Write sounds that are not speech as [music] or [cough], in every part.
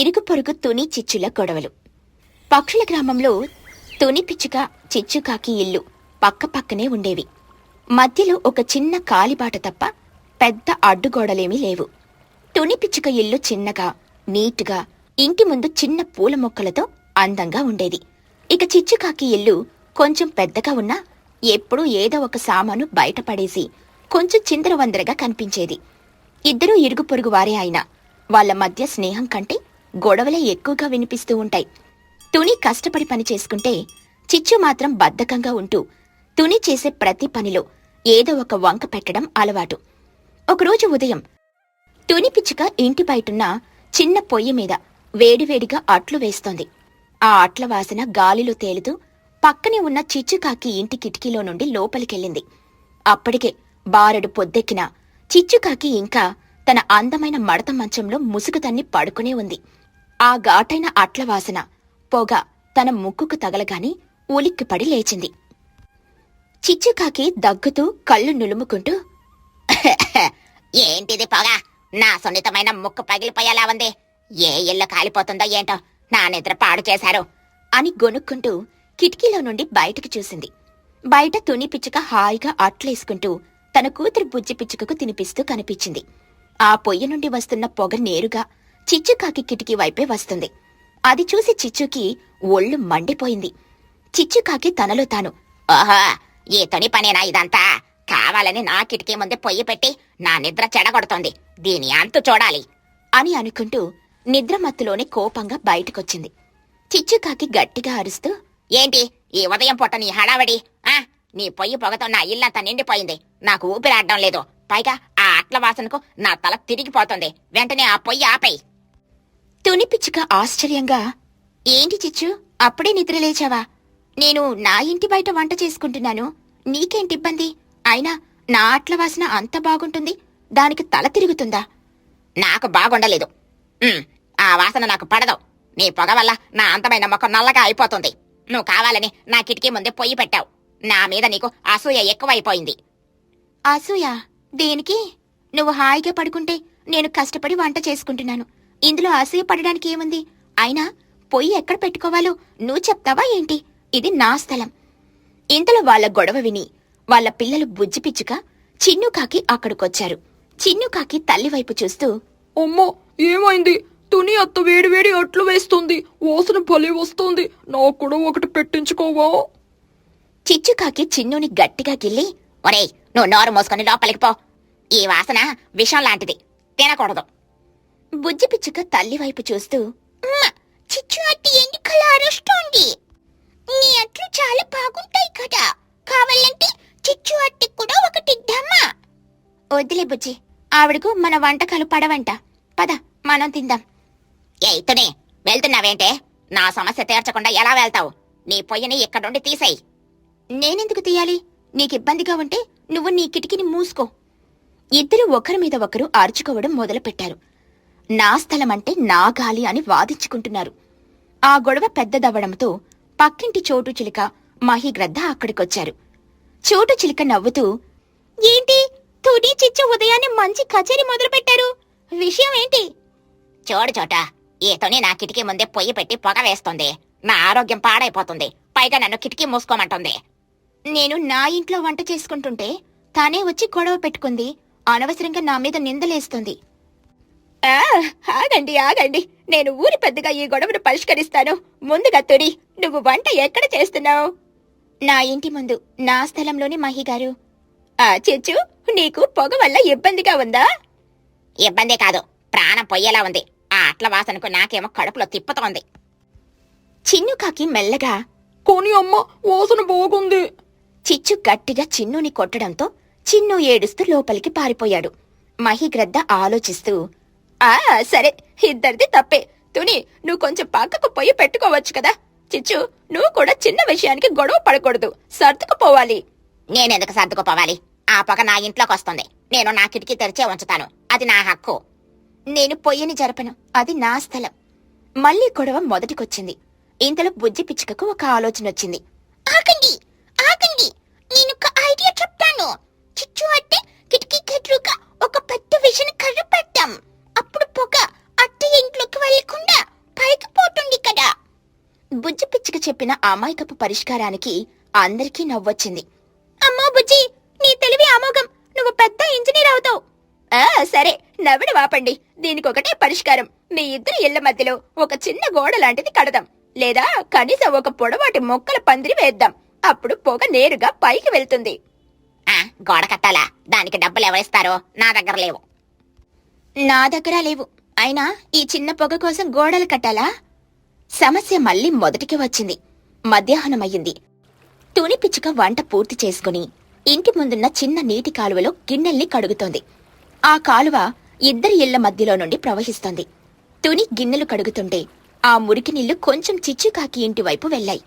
ఇరుగు పొరుగు తుని చిచ్చుల గొడవలు. పక్షుల గ్రామంలో తుని పిచ్చుక చిచ్చుకాకి ఇల్లు పక్క పక్కనే ఉండేవి. మధ్యలో ఒక చిన్న కాలిబాట తప్ప పెద్ద అడ్డుగోడలేమీ లేవు. తుని పిచ్చుక ఇల్లు చిన్నగా నీట్గా ఇంటి ముందు చిన్న పూల మొక్కలతో అందంగా ఉండేది. ఇక చిచ్చుకాకి ఇల్లు కొంచెం పెద్దగా ఉన్నా ఎప్పుడూ ఏదో ఒక సామాను బయటపడేసి కొంచెం చిందరవందరగా కనిపించేది. ఇద్దరూ ఇరుగు పొరుగు వారే అయినా వాళ్ళ మధ్య స్నేహం కంటే గొడవలే ఎక్కువగా వినిపిస్తూ ఉంటాయి. తుని కష్టపడి పని చేసుకుంటే చిచ్చు మాత్రం బద్ధకంగా ఉంటూ తుని చేసే ప్రతి పనిలో ఏదో ఒక వంక పెట్టడం అలవాటు. ఒకరోజు ఉదయం తుని పిచ్చుక ఇంటి బయటున్న చిన్న పొయ్యి మీద వేడివేడిగా అట్లు వేస్తోంది. ఆ అట్ల వాసన గాలిలో తేలుతూ పక్కనే ఉన్న చిచ్చుకాకి ఇంటి కిటికీలో నుండి లోపలికెళ్ళింది. అప్పటికే బారెడు పొద్దెక్కిన చిచ్చుకాకి ఇంకా తన అందమైన మడత మంచంలో ముసుగుతన్ని పడుకునే ఉంది. ఆ ఘాటైన అట్ల వాసన పొగ తన ముక్కుకు తగలగాని ఉలిక్కిపడి లేచింది. చిచ్చుకాకి దగ్గుతూ కళ్ళు నులుముకుంటూ ఏంటిది పొగ? నా సున్నితమైన ముక్కు పగిలిపోయేలా ఉంది. ఏ ఇల్లు కాలిపోతుందో ఏంటో నా నిద్ర పాడు చేశారు. అని గొనుక్కుంటూ కిటికీలో నుండి బయటకు చూసింది. బయట తుని పిచ్చుక హాయిగా అట్లేసుకుంటూ తన కూతురు బుజ్జి పిచ్చుకకు తినిపిస్తూ కనిపించింది. ఆ పొయ్యి నుండి వస్తున్న పొగ నేరుగా చిచ్చుకాకి కిటికీ వైపే వస్తుంది. అది చూసి చిచ్చుకి ఒళ్ళు మండిపోయింది. చిచ్చుకాకి తనలో తాను ఓహో ఈ తొని పనేనా ఇదంతా? కావాలని నా కిటికీ ముందే పొయ్యి పెట్టి నా నిద్ర చెడగొడుతోంది. దీని అంతు చూడాలి. అని అనుకుంటూ నిద్రమత్తులోనే కోపంగా బయటకొచ్చింది. చిచ్చుకాకి గట్టిగా అరుస్తూ ఏంటి ఈ ఉదయం పూట నీ హడావడి? ఆ నీ పొయ్యి పొగతో నా ఇల్లంతా నిండిపోయింది. నాకు ఊపిరాడడం లేదు. పైగా ఆ అట్ల వాసనకు నా తల తిరిగిపోతుంది. వెంటనే ఆ పొయ్యి ఆపేయి. తుని పిచ్చుక ఆశ్చర్యంగా ఏంటి చిచ్చు అప్పుడే నిద్ర లేచావా? నేను నా ఇంటి బయట వంట చేసుకుంటున్నాను. నీకేంటి ఇబ్బంది? అయినా నా అట్ల వాసన అంత బాగుంటుంది దానికి తల తిరుగుతుందా? నాకు బాగుండలేదు. ఉమ్, ఆ వాసన నాకు పడదు. నీ పొగ వల్ల నా అంతమైన ముఖం నల్లగా అయిపోతుంది. నువ్వు కావాలని నా కిటికీ ముందే పొయ్యి పెట్టావు. నా మీద నీకు అసూయ ఎక్కువైపోయింది. అసూయ? దేనికి? నువ్వు హాయిగా పడుకుంటే నేను కష్టపడి వంట చేసుకుంటున్నాను. ఇందులో అసూయ పడడానికి ఏముంది? అయినా పొయ్యి ఎక్కడ పెట్టుకోవాలో నువ్వు చెప్తావా ఏంటి? ఇది నా స్థలం. ఇంతలో వాళ్ళ గొడవ విని వాళ్ళ పిల్లలు బుజ్జి పిచ్చుక చిన్నుకాకి అక్కడికొచ్చారు. చిన్నుకాకి తల్లివైపు చూస్తూ అమ్మో ఏమైంది? తుని అత్త వేడి వేడి అట్లు వేస్తుంది. వాసన భలే వస్తుంది. నాకు కూడా ఒకటి పెట్టించుకోవా? చిచ్చుకాకి చిన్నుని గట్టిగా గిల్లి ఒరేయ్ నువ్వు నోరు మూసుకొని లోపలికి పో. ఈ వాసన విషం లాంటిది. తినకూడదు. బుజ్జి పిచ్చుక తల్లివైపు చూస్తూ చిచ్చు అట్టి ఎందుకలా అరుస్తోంది? నీ అట్లు చాలా బాగుంటాయి కదా. కావాలంటే చిచ్చు అట్టి కూడా ఒకటి ఇద్దామా? వద్దులే బుజ్జి ఆవిడకు మన వంటకాలు పడవంట. పద మనం తిందాం. ఎయితుని వెళ్తున్నావేంటే? నా సమస్య తీర్చకుండా ఎలా వెళ్తావు? నీ పొయ్యిని ఇక్కడుండి నుండి నేనెందుకు తీయాలి? నీకు ఇబ్బందిగా ఉంటే నువ్వు నీ కిటికీని మూసుకో. ఇద్దరు ఒకరి మీద ఒకరు అరుచుకోవడం మొదలుపెట్టారు. నా స్థలమంటే నా గాలి అని వాదించుకుంటున్నారు. ఆ గొడవ పెద్దదవ్వడంతో పక్కింటి చోటు చిలుక మహిగ్రద్ద అక్కడికొచ్చారు. చోటు చిలుక నవ్వుతూ ఏంటి? తుడి చిచ్చు ఉదయాన్నే మంచి కచేరీ మొదలుపెట్టారు. విషయం ఏంటి? చూడు చోట ఈతోని నా కిటికీ ముందే పొయ్యి పెట్టి పొగ వేస్తుంది. నా ఆరోగ్యం పాడైపోతుంది. పైగా నన్ను కిటికీ మూసుకోమంటుంది. నేను నా ఇంట్లో వంట చేసుకుంటుంటే తానే వచ్చి గొడవ పెట్టుకుంది. అనవసరంగా నా మీద నిందలేస్తుంది. ఆగండి ఆగండి. నేను ఊరి పెద్దగా ఈ గొడవను పరిష్కరిస్తాను. ముందుగా తుడి నువ్వు వంట ఎక్కడ చేస్తున్నావు? నా ఇంటి ముందు నా స్థలంలోని మహిగారు ఆ చెచ్చు నీకు పొగ వల్ల ఇబ్బందిగా ఉందా? ఇబ్బంది కాదు. ప్రాణం పొయ్యేలా ఉంది. ఆ అట్ల వాసనకు నాకేమో కడుపులో తిప్పుతోంది చిన్నుకాకి మెల్లగా కానీ అమ్మ వాసన బాగుంది. చిచ్చు గట్టిగా చిన్నుని కొట్టడంతో చిన్ను ఏడుస్తూ లోపలికి పారిపోయాడు. మహిగ్రద్ద ఆలోచిస్తూ ఆ సరే. ఇద్దరిది తప్పే. తుని నువ్వు కొంచెం పక్కకు పొయ్యి పెట్టుకోవచ్చు కదా. చిచ్చు నువ్వు కూడా చిన్న విషయానికి గొడవ పడకూడదు. సర్దుకుపోవాలి నేనెందుకు సర్దుకుపోవాలి ఆ పొగ నా ఇంట్లోకి వస్తుంది. నేను నా కిటికీ తెరిచే ఉంచుతాను. అది నా హక్కు. నేను పొయ్యిని జరపను. అది నా స్థలం. మళ్ళీ గొడవ మొదటికొచ్చింది. ఇంతలో బుజ్జి పిచ్చుకకు ఒక ఆలోచన వచ్చింది. ఆగండి! ఆగండి! నేను ఒక ఐడియా చెప్తాను. చిచ్చు అంటే కిటికీ ఎదురుగా ఒక పెద్ద విషయం కర్ర పెట్టాం అప్పుడు పొగ అత్తయ్య ఇంట్లోకి వెళ్ళకుండా పైకి పోతుంది కదా. బుజ్జి పిచ్చికి చెప్పిన అమాయకపు పరిష్కారానికి అందరికీ నవ్వొచ్చింది. అమ్మో బుజ్జి నీ తెలివి అమోఘం నువ్వు పెద్ద ఇంజనీర్ అవుతావు. ఆ సరే నవ్వడం ఆపండి. దీనికొకటే పరిష్కారం. మీ ఇద్దరు ఇళ్ళ మధ్యలో ఒక చిన్న గోడ లాంటిది కడదాం. లేదా కనీసం ఒక పొడవాటి మొక్కల పందిరి వేద్దాం. అప్పుడు పొగ నేరుగా పైకి వెళ్తుంది. గోడ కట్టాలా? దానికి డబ్బులు ఎవరిస్తారో నా దగ్గర లేవు. నా దగ్గర లేవు. అయినా ఈ చిన్న పొగ కోసం గోడలు కట్టాలా? సమస్య మళ్ళీ మొదటికి వచ్చింది. మధ్యాహ్నమయ్యింది తుని పిచ్చుక వంట పూర్తి చేసుకుని ఇంటి ముందున్న చిన్న నీటి కాలువలో గిన్నెల్ని కడుగుతోంది. ఆ కాలువ ఇద్దరి ఇళ్ళ మధ్యలో నుండి ప్రవహిస్తోంది. తుని గిన్నెలు కడుగుతుంటే ఆ మురికి నీళ్ళు కొంచెం చిచ్చుకాకి ఇంటి వైపు వెళ్ళాయి.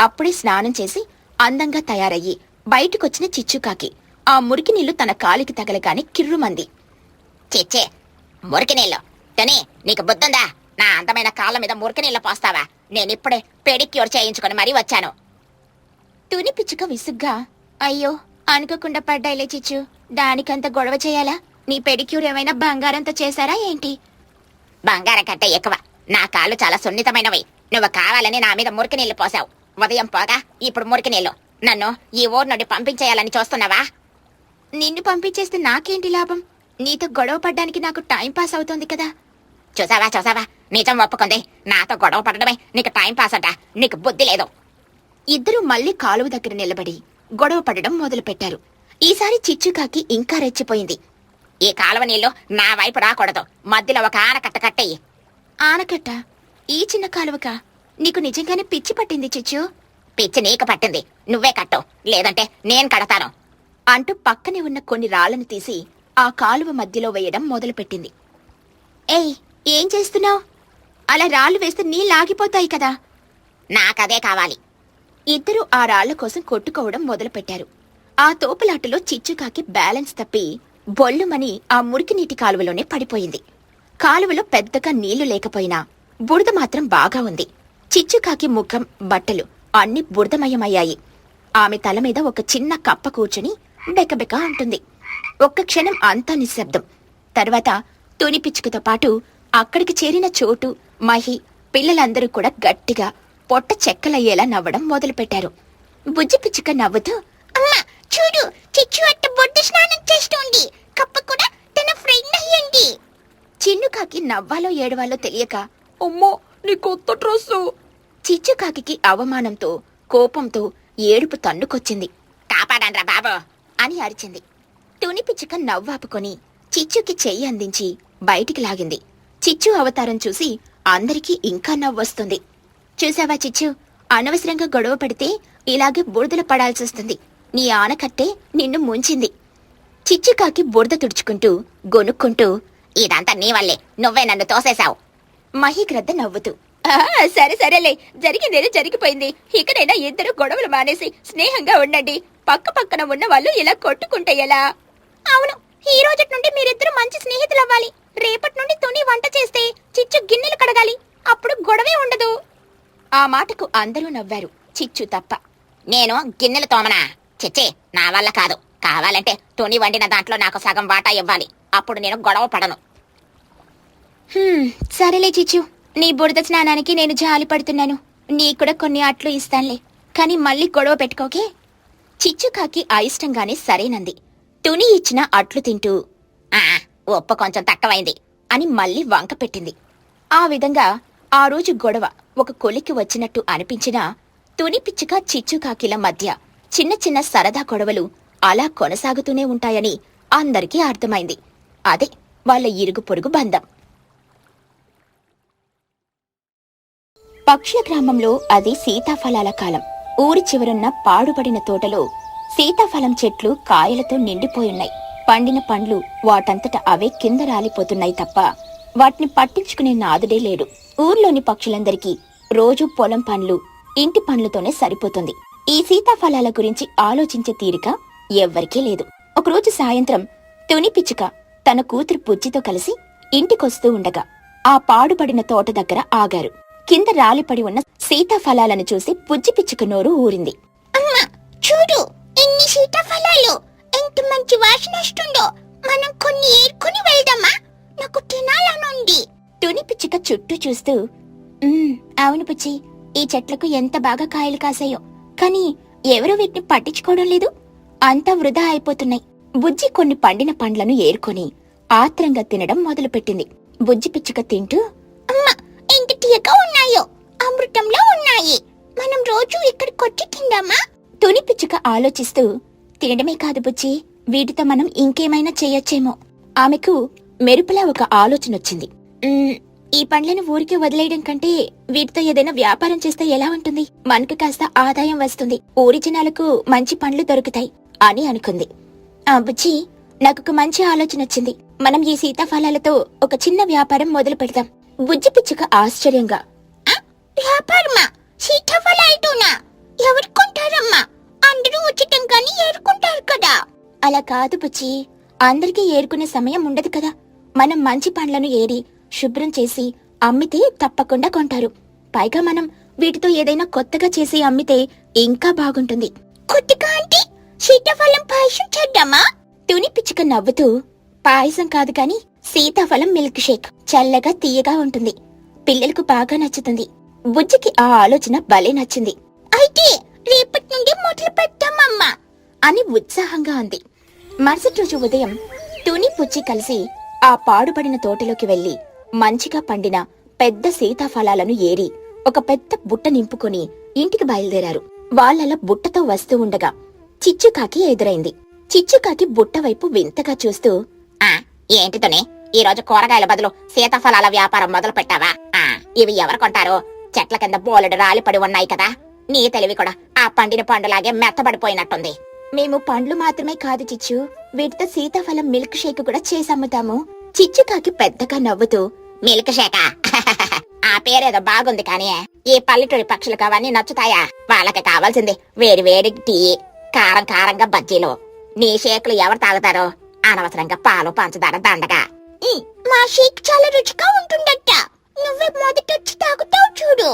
అప్పుడే స్నానం చేసి అందంగా తయారయ్యి బయటకొచ్చిన చిచ్చుకాకి ఆ మురికి నీళ్ళు తన కాలికి తగలగానే కిర్రుమంది. చిచ్చే మురికి నీళ్ళు. టనీ నీకు బుద్ధుందా? నా అందమైన కాళ్ళ మీద మురికి నీళ్ళు పోస్తావా? నేనిప్పుడే పెడిక్యూర్ చేయించుకొని మరీ వచ్చాను. తుని పిచ్చుక విసుగ్గా అయ్యో అనుకోకుండా పడ్డాయిలే చిచ్చు. దానికంత గొడవ చేయాలా? నీ పెడిక్యూర్ ఏమైనా బంగారంతో చేశారా ఏంటి? బంగారం కంటే ఎక్కువ. నా కాళ్ళు చాలా సున్నితమైనవి. నువ్వు కావాలని నా మీద మురికి నీళ్ళు పోసావు. ఉదయం పోగా ఇప్పుడు మురికి నీళ్ళు నన్ను ఈ ఊరు నుండి పంపించేయాలని చూస్తున్నావా? నిన్ను పంపించేస్తే నాకేంటి లాభం? నీతో గొడవ పడ్డానికి నాకు టైం పాస్ అవుతోంది కదా. చూసావా చూసావా? నిజం ఒప్పుకుంది. నాతో గొడవ పడడమే నీకు టైం పాస్ అంట. నీకు బుద్ధి లేదు. ఇద్దరూ మళ్ళీ కాలువ దగ్గర నిలబడి గొడవ పడడం మొదలుపెట్టారు. ఈసారి చిచ్చుకాకి ఇంకా రెచ్చిపోయింది. ఈ కాలువ నీళ్ళు నా వైపు రాకూడదు. మధ్యలో ఒక ఆనకట్ట కట్టేయి. ఆనకట్ట? ఈ చిన్న కాలువకా? నీకు నిజంగానే పిచ్చి పట్టింది చిచ్చు? పిచ్చి నీకు పట్టింది. నువ్వే కట్టు. లేదంటే నేను కడతాను. అంటూ పక్కనే ఉన్న కొన్ని రాళ్ళను తీసి ఆ కాలువ మధ్యలో వేయడం మొదలుపెట్టింది. ఏయ్ ఏం చేస్తున్నావు? అలా రాళ్ళు వేస్తే నీళ్ళు ఆగిపోతాయి కదా. నాకదే కావాలి. ఇద్దరూ ఆ రాళ్ళ కోసం కొట్టుకోవడం మొదలుపెట్టారు. ఆ తోపులాటలో చిచ్చుకాకి బ్యాలెన్స్ తప్పి బొల్లుమని ఆ మురికి నీటి కాలువలోనే పడిపోయింది. కాలువలో పెద్దగా నీళ్ళు లేకపోయినా బురద మాత్రం బాగా ఉంది. చిచ్చుకాకి ముఖం బట్టలు అన్ని బురదమయమయ్యాయి. ఆమె తల మీద ఒక చిన్న కప్ప కూర్చుని బెకబెక అంటుంది. ఒక్క క్షణం అంతా నిశ్శబ్దం. తర్వాత తుని పిచ్చుకతో పాటు అక్కడికి చేరిన చోటు మహి పిల్లలందరూ కూడా గట్టిగా పొట్ట చెక్కలయ్యేలా నవ్వడం మొదలుపెట్టారు. బుజ్జి పిచ్చుక నవ్వుతూ అమ్మా చూడు చిచ్చు అట్ట బొడ్డు స్నానం చేస్తుంది. కప్ప కూడా తన ఫ్రెండ్ అయ్యండి. చిన్నుకాకి నవ్వాలో ఏడవాలో తెలియక అమ్మో నీ కొత్త డ్రెస్సు. చిచ్చుకాకి అవమానంతో కోపంతో ఏడుపు తన్నుకొచ్చింది. కాపాడండ్రా బాబు అని అరిచింది. తుని పిచ్చుక నవ్వాపుకొని చిచ్చుకి చెయ్యి అందించి బయటికి లాగింది. చిచ్చు అవతారం చూసి అందరికీ ఇంకా నవ్వొస్తుంది. చూసావా చిచ్చు? అనవసరంగా గొడవ పడితే ఇలాగే బురదలు పడాల్సొస్తుంది నీ ఆనకట్టే నిన్ను ముంచింది. చిచ్చుకాకి బురద తుడుచుకుంటూ గొనుక్కుంటూ ఇదంతా నీ వల్లే. నువ్వే నన్ను తోసేశావు. మహిగ్రద్ద నవ్వుతూ సరే సరేలే. జరిగిందేదో జరిగిపోయింది. ఇకనైనా ఇద్దరు గొడవలు మానేసి స్నేహంగా ఉండండి. పక్క పక్కన ఉన్న వాళ్ళు ఇలా కొట్టుకుంటే ఎలా? అవును ఈ రోజు నుండి మీరిద్దరు మంచి స్నేహితులు అవ్వాలి రేపటి నుండి తుని వంట చేస్తే చిచ్చు గిన్నెలు కడగాలి. అప్పుడు గొడవే ఉండదు. ఆ మాటకు అందరూ నవ్వారు. చిచ్చు తప్ప. నేను గిన్నెలు తోమనా? చిచ్చి నా వల్ల కాదు. కావాలంటే తుని వండిన దాంట్లో నాకు సగం వాటా ఇవ్వాలి. అప్పుడు నేను గొడవ పడను. సరేలే చిచ్చు. నీ బురద స్నానానికి నేను జాలి పడుతున్నాను. నీ కూడా కొన్ని అట్లు ఇస్తానులే. కానీ మళ్ళీ గొడవ పెట్టుకోకే? చిచ్చుకాకి అయిష్టంగానే సరేనంది. తుని ఇచ్చిన అట్లు తింటూ ఆ ఒప్ప కొంచెం తక్కువైంది అని మళ్ళీ వంక పెట్టింది. ఆ విధంగా ఆ రోజు గొడవ ఒక కొలికి వచ్చినట్టు అనిపించినా తుని పిచ్చుక చిచ్చుకాకిల మధ్య చిన్న చిన్న సరదా గొడవలు అలా కొనసాగుతూనే ఉంటాయని అందరికీ అర్థమైంది. అదే వాళ్ళ ఇరుగు పొరుగు బంధం. పక్షుల గ్రామంలో అది సీతాఫలాల కాలం. ఊరి చివరున్న పాడుపడిన తోటలో సీతాఫలం చెట్లు కాయలతో నిండిపోయున్నాయి. పండిన పండ్లు వాటంతట అవే కింద రాలిపోతున్నాయి తప్ప వాటిని పట్టించుకునే నాదుడే లేడు. ఊర్లోని పక్షులందరికీ రోజు పొలం పండ్లు ఇంటి పండ్లతోనే సరిపోతుంది. ఈ సీతాఫలాల గురించి ఆలోచించే తీరిక ఎవ్వరికీ లేదు. ఒకరోజు సాయంత్రం తుని పిచ్చుక తన కూతురు పుచ్చితో కలిసి ఇంటికొస్తూ ఉండగా ఆ పాడుపడిన తోట దగ్గర ఆగారు. కింద రాలిపడి ఉన్న సీతాఫలాలను చూసి పుజ్జి పిచ్చుక నోరు ఊరింది. అమ్మా చూడు! ఎన్ని సీతాఫలాలు? ఎంత మంచి వాసన వస్తుందో? మనం కొన్ని ఏరుకుని వెళ్దామా? నాకు తినాలనుంది తుని పిచ్చుక చుట్టూ చూస్తూ "ఉమ్, అవును పుచ్చి ఈ చెట్లకు ఎంత బాగా కాయలు కాసాయో. కానీ ఎవరూ వీటిని పట్టించుకోవడం లేదు. అంతా వృధా అయిపోతున్నాయి. బుజ్జి కొన్ని పండిన పండ్లను ఏరుకొని ఆత్రంగా తినడం మొదలుపెట్టింది. బుజ్జి పిచ్చుక తింటూ అమ్మా ఎంత తీయగా ఉన్నాయో. అమృతంలో ఉన్నాయి. మనం రోజు ఇక్కడికొచ్చి తిందామా? తుని పిచ్చుక ఆలోచిస్తూ తినడమే కాదు బుజ్జి వీటితో మనం ఇంకేమైనా చేయొచ్చేమో. ఆమెకు మెరుపులా ఒక ఆలోచన వచ్చింది ఈ పండ్లను ఊరికే వదిలేయడం కంటే వీటితో ఏదైనా వ్యాపారం చేస్తే ఎలా ఉంటుంది? మనకు కాస్త ఆదాయం వస్తుంది. ఊరి జనాలకు మంచి పండ్లు దొరుకుతాయి అని అనుకుంది. ఆ బుజ్జి నాకొక మంచి ఆలోచన వచ్చింది మనం ఈ సీతాఫలాలతో ఒక చిన్న వ్యాపారం మొదలు పెడతాం బుజ్జి పిచ్చుక ఆశ్చర్యంగా వ్యాపారమా? సీతాఫలాలతోనా? ఎవరు కొంటారమ్మా అందరూ ఉచితంగానే ఏరుకుంటారు కదా. అలా కాదు బుజ్జి. అందరికీ ఏరుకునే సమయం ఉండదు కదా. మనం మంచి పండ్లను ఏరి శుభ్రం చేసి అమ్మితే తప్పకుండా కొంటారు. పైగా మనం వీటితో ఏదైనా కొత్తగా చేసి అమ్మితే ఇంకా బాగుంటుంది. కొద్దిగా అంటే సీతాఫలం పాయసం చేద్దామా? తుని పిచ్చుక నవ్వుతూ పాయసం కాదు కాని సీతాఫలం మిల్క్ షేక్ చల్లగా తీయగా ఉంటుంది. పిల్లలకు బాగా నచ్చుతుంది. బుజ్జికి ఆ ఆలోచన భలే నచ్చింది. అని ఉత్సాహంగా అంది. మరుసటి రోజు ఉదయం తుని పుచ్చి కలిసి ఆ పాడుపడిన తోటలోకి వెళ్ళి మంచిగా పండిన పెద్ద సీతాఫలాలను ఏరి ఒక పెద్ద బుట్ట నింపుకొని ఇంటికి బయలుదేరారు. వాళ్ళలా బుట్టతో వస్తూ ఉండగా చిచ్చుకాకి ఎదురైంది. చిచ్చుకాకి బుట్ట వైపు వింతగా చూస్తూ ఆ ఏంటితోనే ఈ రోజు కూరగాయల బదులు సీతాఫలాల వ్యాపారం మొదలు పెట్టావా? ఆ ఇవి ఎవరు కొంటారు? చెట్ల కింద బోలెడు రాలిపడి ఉన్నాయి కదా. నీ తెలివి కూడా ఆ పండిన పండులాగే మెత్తబడిపోయినట్టుంది. మేము పండ్లు మాత్రమే కాదు చిచ్చు. వీటితో సీతాఫలం మిల్క్ షేక్ కూడా చేసి అమ్ముతాము చిచ్చుకాకి పెద్దగా నవ్వుతూ మిల్క్ షేక్? [laughs] ఆ పేరేదో బాగుంది కానీ ఈ పల్లెటూరి పక్షులకు అవన్నీ నచ్చుతాయా? వాళ్ళకి కావాల్సింది వేడి వేడి టీ కారం కారంగా బజ్జీలు. నీ షేకులు ఎవరు తాగుతారు? అనవసరంగా పాలు పంచదార దండగా. మా షేక్ చాలా రుచిగా ఉంటుందట. నువ్వే మొదటొచ్చి తాగుతావు చూడు.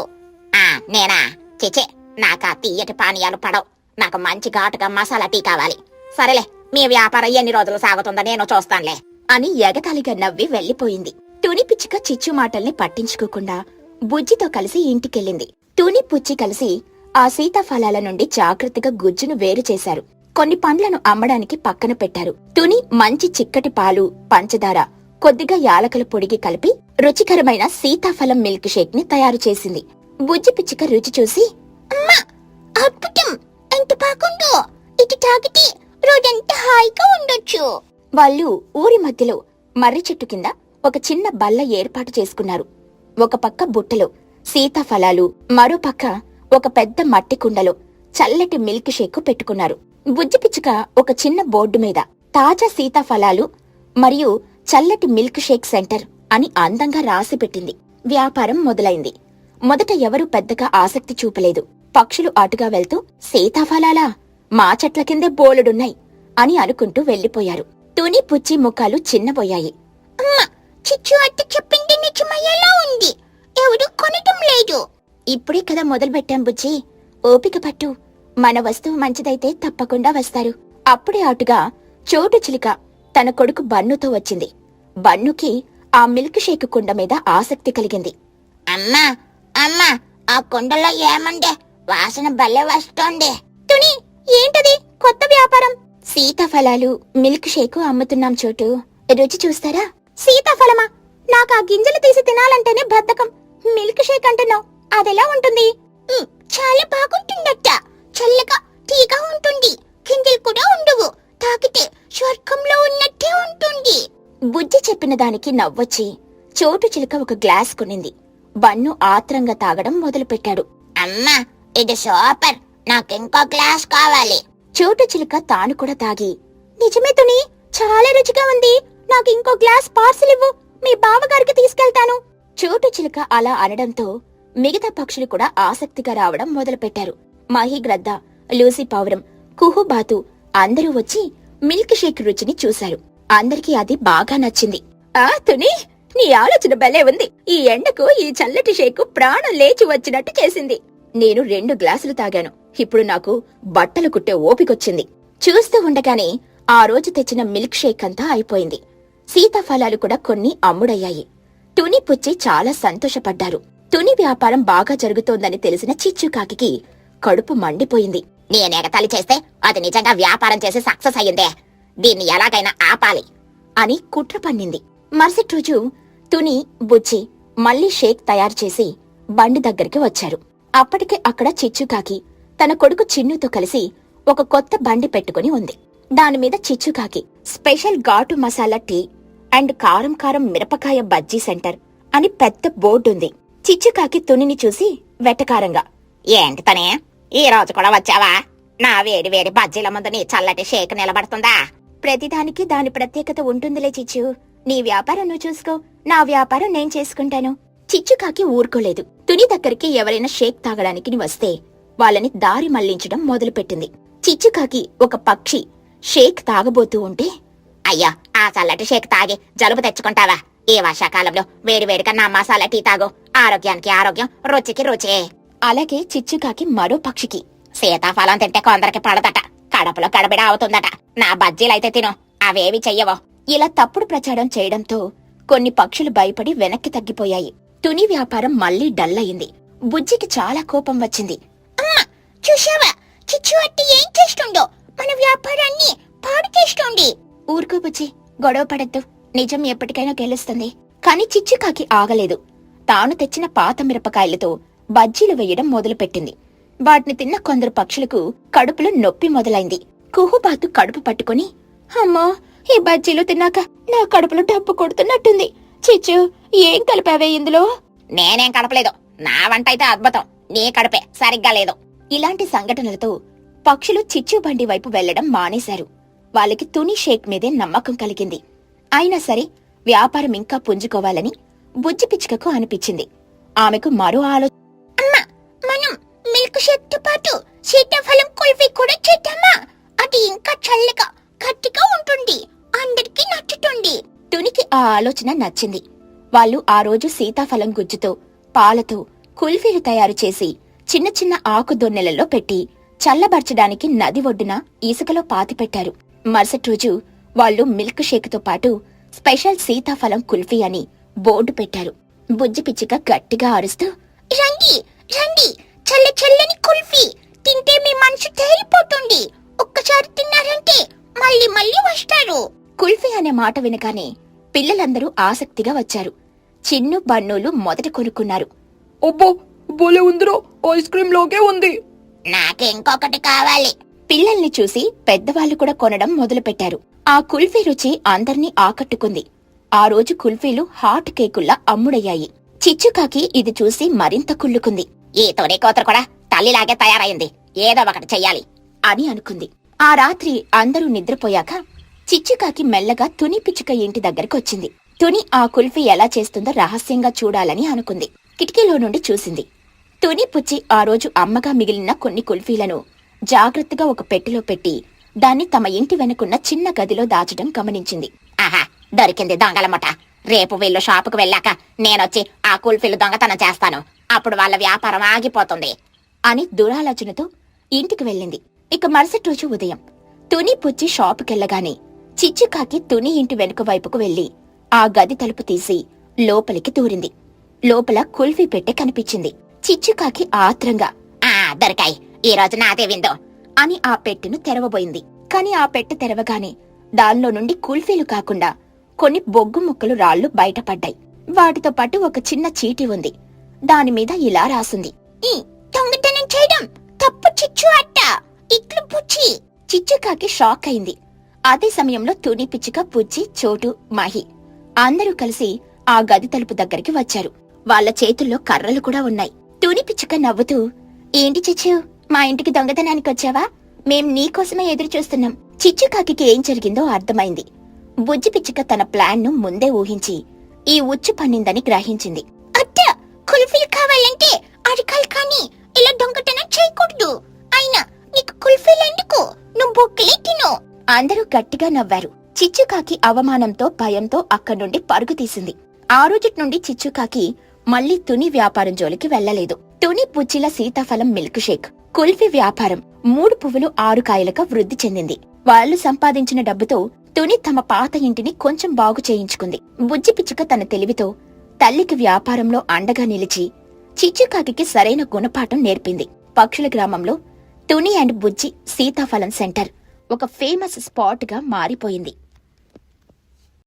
ఆ నేనా? చిచే నాకు ఆ తీయటి పానీయాలు పడవు. నాకు మంచి ఘాటుగా మసాలా టీ కావాలి. సరేలే మీ వ్యాపారం ఎన్ని రోజులు సాగుతుందో నేను చూస్తానులే. అని ఎగతాళిగా నవ్వి వెళ్ళిపోయింది తుని పిచ్చుక చిచ్చు మాటల్ని పట్టించుకోకుండా బుజ్జితో కలిసి ఇంటికెళ్ళింది. తుని పుచ్చి కలిసి ఆ సీతాఫలాల నుండి జాగ్రత్తగా గుజ్జును వేరు చేశారు. కొన్ని పండ్లను అమ్మడానికి పక్కన పెట్టారు. తుని మంచి చిక్కటి పాలు పంచదార కొద్దిగా యాలకల పొడిగి కలిపి రుచికరమైన సీతాఫలం మిల్క్ షేక్ని తయారు చేసింది. బుజ్జి పిచ్చుక రుచి చూసి అమ్మా అద్భుతం! ఎంత బాగుందో ఇది తాగితే రోజంతా హాయిగా ఉండొచ్చు. వాళ్ళు ఊరి మధ్యలో మర్రి చెట్టు కింద ఒక చిన్న బల్ల ఏర్పాటు చేసుకున్నారు. ఒక పక్క బుట్టలో సీతాఫలాలు మరోపక్క ఒక పెద్ద మట్టి కుండలో చల్లటి మిల్క్ షేక్ పెట్టుకున్నారు. బుజ్జిపిచ్చుక ఒక చిన్న బోర్డు మీద తాజా సీతాఫలాలు మరియు చల్లటి మిల్క్ షేక్ సెంటర్ అని అందంగా రాసి పెట్టింది. వ్యాపారం మొదలైంది. మొదట ఎవరూ పెద్దగా ఆసక్తి చూపలేదు. పక్షులు అటుగా వెళ్తూ సీతాఫలాలా మా చెట్ల కిందే బోలుడున్నాయి అని అనుకుంటూ వెళ్ళిపోయారు తుని పుచ్చి ముఖాలు చిన్నబోయాయి. అమ్మా చిచ్చు అత్త చెప్పింది నిజమయ్యేలా ఉంది. ఎవరు కొనటం లేదు. ఇప్పుడే కదా మొదలుపెట్టాం బుజ్జి. ఓపిక పట్టు. మన వస్తువు మంచిదైతే తప్పకుండా వస్తారు. అప్పుడే అటుగా చోటు చిలిక తన కొడుకు బన్నుతో వచ్చింది. బన్నుకి ఆ మిల్క్ షేక్ కుండ మీద ఆసక్తి కలిగింది. అమ్మా అమ్మా ఆ కుండలో ఏమండే వాసన భలే వస్తోంది. తుని ఏంటది? కొత్త వ్యాపారం. సీతాఫలాలు మిల్క్ షేకు అమ్ముతున్నాం చోటు. రుచి చూస్తారా? సీతాఫలమా? నాకు ఆ గింజలు తీసి తినాలంటేనే బద్ధకం. మిల్క్ షేక్ అంటున్నావు. అదెలా ఉంటుంది? ఉమ్, చాలా బాగుంటుందట. చల్లగా తీగా ఉంటుంది. గింజలు కూడా ఉండవు. తాకితే స్వర్గంలో ఉన్నట్టే ఉంటుంది. బుజ్జి చెప్పిన దానికి నవ్వొచ్చి చోటు చిలుక ఒక గ్లాస్ కొనింది. బన్ను ఆత్రంగా తాగడం మొదలుపెట్టాడు. అమ్మా ఇది సూపర్. నాకింకో గ్లాస్ కావాలి. చోటు చిలుక తాను కూడా తాగి. నిజమే తుని చాలా రుచిగా ఉంది. నాకు ఇంకో గ్లాస్ పార్సిల్ ఇవ్వు. మీ బావగారికి తీసుకెళ్తాను. చోటు చిలుక అలా అనడంతో మిగతా పక్షులు కూడా ఆసక్తిగా రావడం మొదలుపెట్టారు. మహిగ్రద్ద లూసీ పావురం కుహుబాతు అందరూ వచ్చి మిల్క్ షేక్ రుచిని చూశారు. అందరికీ అది బాగా నచ్చింది. ఆ తుని నీ ఆలోచన భలే ఉంది. ఈ ఎండకు ఈ చల్లటి షేకు ప్రాణం లేచి వచ్చినట్టు చేసింది. నేను రెండు గ్లాసులు తాగాను. ఇప్పుడు నాకు బట్టలు కుట్టే ఓపికొచ్చింది. చూస్తూ ఉండగానే ఆ రోజు తెచ్చిన మిల్క్ షేక్ అంతా అయిపోయింది. సీతాఫలాలు కూడా కొన్ని అమ్ముడయ్యాయి. తుని పుచ్చి చాలా సంతోషపడ్డారు. తుని వ్యాపారం బాగా జరుగుతోందని తెలిసిన చిచ్చుకాకి కడుపు మండిపోయింది. నేను చేస్తే అది నిజంగా వ్యాపారం చేసి సక్సెస్ అయ్యిందే. దీన్ని ఎలాగైనా ఆపాలి అని కుట్ర పన్నింది. మరుసటి రోజు తుని బుచ్చి మళ్ళీ షేక్ తయారు చేసి బండి దగ్గరికి వచ్చారు. అప్పటికే అక్కడ చిచ్చుకాకి తన కొడుకు చిన్నుతో కలిసి ఒక కొత్త బండి పెట్టుకుని ఉంది. దానిమీద చిచ్చుకాకి స్పెషల్ ఘాటు మసాలా టీ అండ్ కారం కారం మిరపకాయ బజ్జీ సెంటర్ అని పెద్ద బోర్డుంది. చిచ్చుకాకి తునిని చూసి వెటకారంగా ఏంటి తనే? ఈ రోజు కూడా వచ్చావా? నా వేడి వేడి బజ్జీల ముందు నీ చల్లటి షేక్ నిలబడుతుందా? ప్రతిదానికి దాని ప్రత్యేకత ఉంటుందిలే చిచ్చు. నీ వ్యాపారం నువ్వు చూసుకో. నా వ్యాపారం నేను చేసుకుంటాను. చిచ్చుకాకి ఊరుకోలేదు. తుని దగ్గరికి ఎవరైనా షేక్ తాగడానికి వస్తే వాళ్ళని దారి మళ్ళించడం మొదలుపెట్టింది. చిచ్చుకాకి ఒక పక్షి షేక్ తాగబోతూ ఉంటే అయ్యో ఆ చల్లటి షేక్ తాగి జలుబు తెచ్చుకుంటావా? ఏ వర్షాకాలంలో వేడి వేడిగా నా మసాలా టీ తాగో. ఆరోగ్యానికి ఆరోగ్యం రుచికి రుచే. అలాగే చిచ్చుకాకి మరో పక్షికి సీతాఫలం తింటే కొందరికి పడదట కడపలో కడబిడ అవుతుందట. నా బజ్జీలైతే తిను అవేవి చెయ్యవో. ఇలా తప్పుడు ప్రచారం చేయడంతో కొన్ని పక్షులు భయపడి వెనక్కి తగ్గిపోయాయి. తుని వ్యాపారం మళ్ళీ డల్ అయింది. బుజ్జికి చాలా కోపం వచ్చింది. చూసావా చిచ్చు అట్టి ఏం చేస్తుండో మన వ్యాపారాన్ని పాడు చేస్తుంది. ఊరుకో బుజ్జి గొడవ పడద్దు. నిజం ఎప్పటికైనా గెలుస్తుంది. కాని చిచ్చుకాకి ఆగలేదు. తాను తెచ్చిన పాత మిరపకాయలతో బజ్జీలు వేయడం మొదలుపెట్టింది. వాటిని తిన్న కొందరు పక్షులకు కడుపులో నొప్పి మొదలైంది. కుహుబాతు కడుపు పట్టుకుని అమ్మా ఈ బజ్జీలు తిన్నాక నా కడుపులో డబ్బు కొడుతున్నట్టుంది. చిచ్చు ఏం కలిపావే ఇందులో? నేనేం కడపలేదు నా వంట అయితే అద్భుతం. నీ కడుపే. సరిగ్గా లేదు. ఇలాంటి సంఘటనలతో పక్షులు చిచ్చు బండి వైపు వెళ్ళడం మానేశారు. వాళ్ళకి తుని షేక్ మీదే నమ్మకం కలిగింది. అయినా సరే వ్యాపారం ఇంకా పుంజుకోవాలని బుజ్జి పిచ్చుకకు అనిపించింది. ఆమెకు మరో ఆలో మనం మిల్క్ షేక్తో పాటు సీతాఫలం కుల్ఫీ కూడా చేద్దామా? అది ఇంకా చల్లగా గట్టిగా ఉంటుంది. అందరికీ నచ్చుతుంది. తునికి ఆ ఆలోచన నచ్చింది. వాళ్ళు ఆ రోజు సీతాఫలం గుజ్జుతో పాలతో కుల్ఫీలు తయారు చేసి చిన్న చిన్న ఆకు దొన్నెలలో పెట్టి చల్లబరచడానికి నది ఒడ్డున ఇసుకలో పాతిపెట్టారు మరుసటి రోజు వాళ్ళు మిల్క్ షేక్తో పాటు స్పెషల్ సీతాఫలం కుల్ఫీ అని బోర్డు పెట్టారు. బుజ్జి పిచ్చిక గట్టిగా అరుస్తూ రండి రండి చల్ల చల్లని కుల్ఫీ. తింటే మీ మనసు తేలిపోతుంది. ఒక్కసారి తిన్నారంటే మళ్ళీ మళ్ళీ వస్తారు. కుల్ఫీ అనే మాట వినగానే పిల్లలందరూ ఆసక్తిగా వచ్చారు. చిన్ను బన్నోలు మొదట కొనుక్కున్నారు. అబ్బో భలే ఉందిరో ఐస్ క్రీమ్ లోకే ఉంది. నాకు ఇంకొకటి కావాలి. పిల్లల్ని చూసి పెద్దవాళ్ళు కూడా కొనడం మొదలుపెట్టారు. ఆ కుల్ఫీ రుచి అందర్నీ ఆకట్టుకుంది. ఆ రోజు కుల్ఫీలు హాట్ కేకుల్లా అమ్ముడయ్యాయి. చిచ్చుకాకి ఇది చూసి మరింత కుళ్ళుకుంది. ఈ తొలి కూతురు కూడా తల్లిలాగే తయారైంది. ఏదో ఒకటి చెయ్యాలి అని అనుకుంది. ఆ రాత్రి అందరూ నిద్రపోయాక చిచ్చుకాకి మెల్లగా తుని పిచ్చుక ఇంటి దగ్గరకొచ్చింది. తుని ఆ కుల్ఫీ ఎలా చేస్తుందో రహస్యంగా చూడాలని అనుకుంది. కిటికీలో నుండి చూసింది. తుని పుచ్చి ఆ రోజు అమ్మగా మిగిలిన కొన్ని కుల్ఫీలను జాగ్రత్తగా ఒక పెట్టెలో పెట్టి దాన్ని తమ ఇంటి వెనుకున్న చిన్న గదిలో దాచడం గమనించింది. ఆహా దొరికింది దొంగలమట. రేపు వీళ్ళు షాపుకు వెళ్ళాక నేనొచ్చి ఆ కుల్ఫీలు దొంగతనం చేస్తాను. అప్పుడు వాళ్ళ వ్యాపారం ఆగిపోతుంది అని దురాలోచనతో ఇంటికి వెళ్ళింది. ఇక మరుసటి రోజు ఉదయం తుని పుచ్చి షాపుకెళ్ళగానే చిచ్చుకాకి తుని ఇంటి వెనుక వైపుకు వెళ్ళి ఆ గది తలుపు తీసి లోపలికి దూరింది. లోపల కుల్ఫీ పెట్టె కనిపించింది. చిచ్చుకాకి ఆత్రంగా ఆ దొరికాయి ఈ రోజు నాదే విందో అని ఆ పెట్టెను తెరవబోయింది. కాని ఆ పెట్టె తెరవగానే దానిలో నుండి కుల్ఫీలు కాకుండా కొన్ని బొగ్గు ముక్కలు రాళ్ళు బయటపడ్డాయి. వాటితో పాటు ఒక చిన్న చీటి ఉంది. దానిమీద ఇలా రాసుంది. ఈ దొంగతనం చేయడం తప్పు చిచ్చు అట్ట. ఇట్లు పుచ్చి చిచ్చుకాకి షాక్ అయింది. అదే సమయంలో తుని పిచ్చుక పుచ్చి చోటు మాహి అందరూ కలిసి ఆ గది తలుపు దగ్గరికి వచ్చారు. వాళ్ళ చేతుల్లో కర్రలు కూడా ఉన్నాయి. తుని పిచ్చుక నవ్వుతూ ఏంటి చిచ్చు మా ఇంటికి దొంగతనానికి వచ్చావా? మేం నీకోసమే ఎదురు చూస్తున్నాం. చిచ్చుకాకి ఏం జరిగిందో అర్థమైంది. బుజ్జి పిచ్చుక తన ప్లాన్ను ముందే ఊహించి ఈ ఉచ్చు పన్నిందని గ్రహించింది. అత్త కుల్ఫీలు కావాలంటే అరకాలి కానీ ఇలా దొంగ అందరూ గట్టిగా నవ్వారు. చిచ్చుకాకి అవమానంతో భయంతో అక్కడి నుండి పరుగు తీసింది. ఆ రోజుటి నుండి చిచ్చుకాకి మళ్ళీ తుని వ్యాపారం జోలికి వెళ్ళలేదు తుని పుచ్చిల సీతాఫలం మిల్క్ షేక్ కుల్ఫీ వ్యాపారం మూడు పువ్వులు ఆరు కాయలుగా వృద్ధి చెందింది. వాళ్ళు సంపాదించిన డబ్బుతో తుని తమ పాత ఇంటిని కొంచెం బాగు చేయించుకుంది. బుజ్జి పిచ్చుక తన తెలివితో తల్లికి వ్యాపారంలో అండగా నిలిచి చిచ్చుకాకి సరైన గుణపాఠం నేర్పింది. పక్షుల గ్రామంలో తుని అండ్ బుజ్జి సీతాఫలం సెంటర్ ఒక ఫేమస్ స్పాట్గా మారిపోయింది.